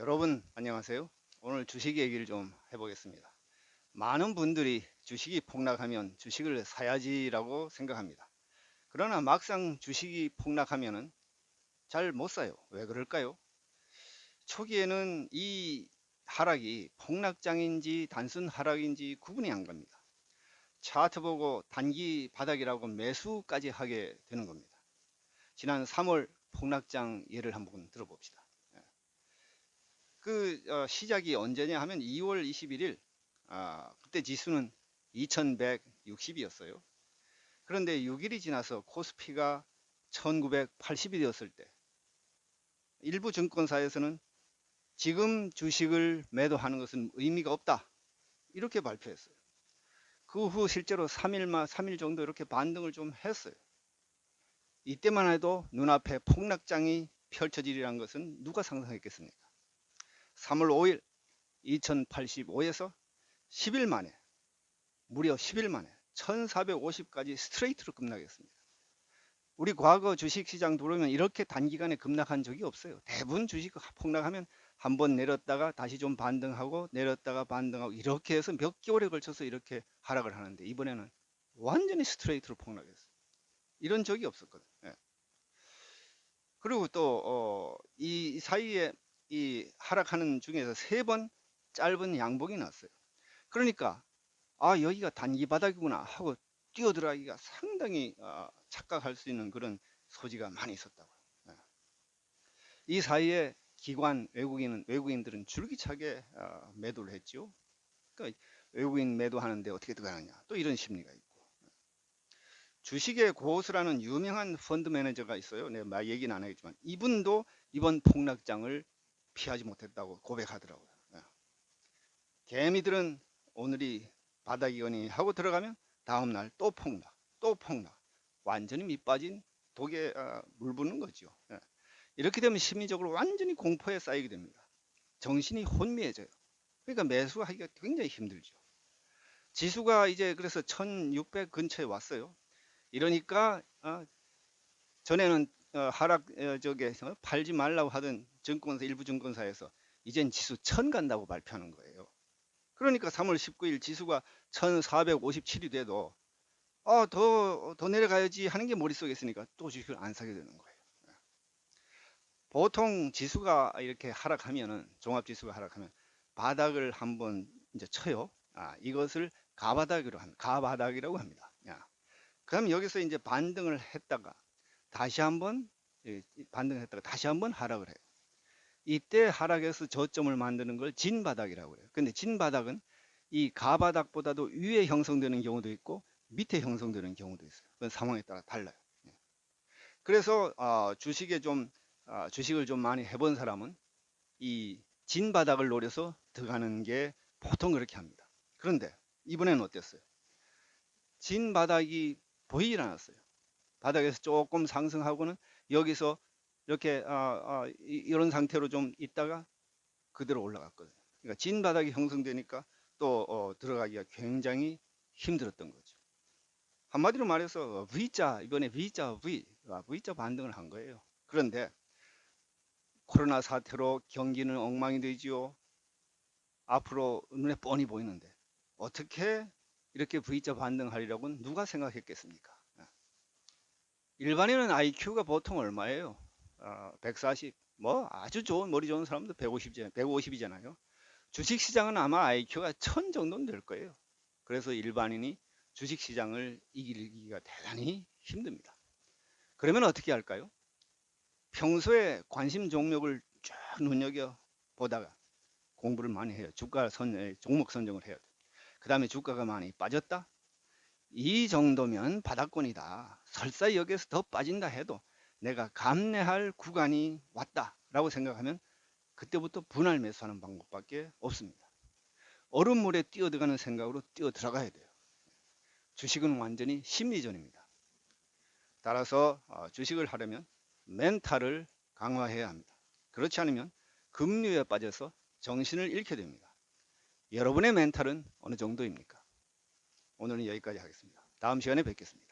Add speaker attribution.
Speaker 1: 여러분 안녕하세요. 오늘 주식 얘기를 좀 해보겠습니다. 많은 분들이 주식이 폭락하면 주식을 사야지라고 생각합니다. 그러나 막상 주식이 폭락하면은 잘 못 사요. 왜 그럴까요? 초기에는 이 하락이 폭락장인지 단순 하락인지 구분이 안 갑니다. 차트 보고 단기 바닥이라고 매수까지 하게 되는 겁니다. 지난 3월 폭락장 예를 한번 들어봅시다. 그 어, 시작이 언제냐 하면 2월 21일 아, 그때 지수는 2160이었어요. 그런데 6일이 지나서 코스피가 1980이 되었을 때 일부 증권사에서는 지금 주식을 매도하는 것은 의미가 없다. 이렇게 발표했어요. 그 후 실제로 3일만 3일 정도 이렇게 반등을 좀 했어요. 이때만 해도 눈앞에 폭락장이 펼쳐지리란 것은 누가 상상했겠습니까? 3월 5일 2085에서 10일 만에 무려 10일 만에 1450까지 스트레이트로 급락했습니다. 우리 과거 주식시장 들어오면 이렇게 단기간에 급락한 적이 없어요. 대부분 주식 폭락하면 한 번 내렸다가 다시 좀 반등하고 내렸다가 반등하고 이렇게 해서 몇 개월에 걸쳐서 이렇게 하락을 하는데 이번에는 완전히 스트레이트로 폭락했어요. 이런 적이 없었거든요. 예. 그리고 또이 어, 사이에 이 하락하는 중에서 세 번 짧은 양봉이 났어요. 그러니까 아 여기가 단기 바닥이구나 하고 뛰어들어가기가 상당히 어, 착각할 수 있는 그런 소지가 많이 있었다고요. 네. 이 사이에 기관 외국인은 외국인들은 줄기차게 어, 매도를 했죠. 그러니까 외국인 매도하는데 어떻게 들어가느냐 또 이런 심리가 있고 주식의 고스라는 유명한 펀드 매니저가 있어요. 내가 얘기는 안 하겠지만 이분도 이번 폭락장을 피하지 못했다고 고백하더라고요. 예. 개미들은 오늘이 바닥이거니 하고 들어가면 다음날 또 폭락, 또 폭락. 완전히 밑빠진 독에 어, 물 붓는 거죠. 예. 이렇게 되면 심리적으로 완전히 공포에 쌓이게 됩니다. 정신이 혼미해져요. 그러니까 매수하기가 굉장히 힘들죠. 지수가 이제 그래서 1600 근처에 왔어요. 이러니까 어, 전에는 어, 하락 어, 저게 어, 팔지 말라고 하던 증권사 일부 증권사에서 이젠 지수 1000 간다고 발표하는 거예요. 그러니까 3월 19일 지수가 1457이 돼도 아, 더, 더 내려가야지 하는 게 머릿속에 있으니까 또 주식을 안 사게 되는 거예요. 보통 지수가 이렇게 하락하면은 종합지수가 하락하면 바닥을 한번 이제 쳐요. 아, 이것을 가바닥으로 합니다. 가바닥이라고 합니다. 야. 그럼 여기서 이제 반등을 했다가 다시 한번 반등했다가 다시 한번 하락을 해요. 이때 하락에서 저점을 만드는 걸 진바닥이라고 해요. 근데 진바닥은 이 가바닥보다도 위에 형성되는 경우도 있고 밑에 형성되는 경우도 있어요. 그건 상황에 따라 달라요. 예. 그래서 어, 주식에 좀 어, 주식을 좀 많이 해본 사람은 이 진바닥을 노려서 들어가는 게 보통 그렇게 합니다. 그런데 이번에는 어땠어요? 진바닥이 보이질 않았어요. 바닥에서 조금 상승하고는 여기서 이렇게 아, 아, 이런 상태로 좀 있다가 그대로 올라갔거든요. 그러니까 진 바닥이 형성되니까 또 어, 들어가기가 굉장히 힘들었던 거죠. 한마디로 말해서 V자 이번에 V자 V 아, V자 반등을 한 거예요. 그런데 코로나 사태로 경기는 엉망이 되지요. 앞으로 눈에 뻔히 보이는데 어떻게 이렇게 V자 반등하리라고는 누가 생각했겠습니까? 일반인은 IQ가 보통 얼마예요? 어, 140. 뭐 아주 좋은 머리 좋은 사람도 150, 150이잖아요. 주식시장은 아마 IQ가 1000 정도는 될 거예요. 그래서 일반인이 주식시장을 이기기가 대단히 힘듭니다. 그러면 어떻게 할까요? 평소에 관심 종목을 쭉 눈여겨 보다가 공부를 많이 해요. 주가 선, 종목 선정을 돼. 그 다음에 주가가 많이 빠졌다? 이 정도면 바닥권이다. 설사 여기에서 더 빠진다 해도 내가 감내할 구간이 왔다라고 생각하면 그때부터 분할 매수하는 방법밖에 없습니다. 얼음물에 뛰어들어가는 생각으로 뛰어 들어가야 돼요. 주식은 완전히 심리전입니다. 따라서 어, 주식을 하려면 멘탈을 강화해야 합니다. 그렇지 않으면 금류에 빠져서 정신을 잃게 됩니다. 여러분의 멘탈은 어느 정도입니까? 오늘은 여기까지 하겠습니다. 다음 시간에 뵙겠습니다.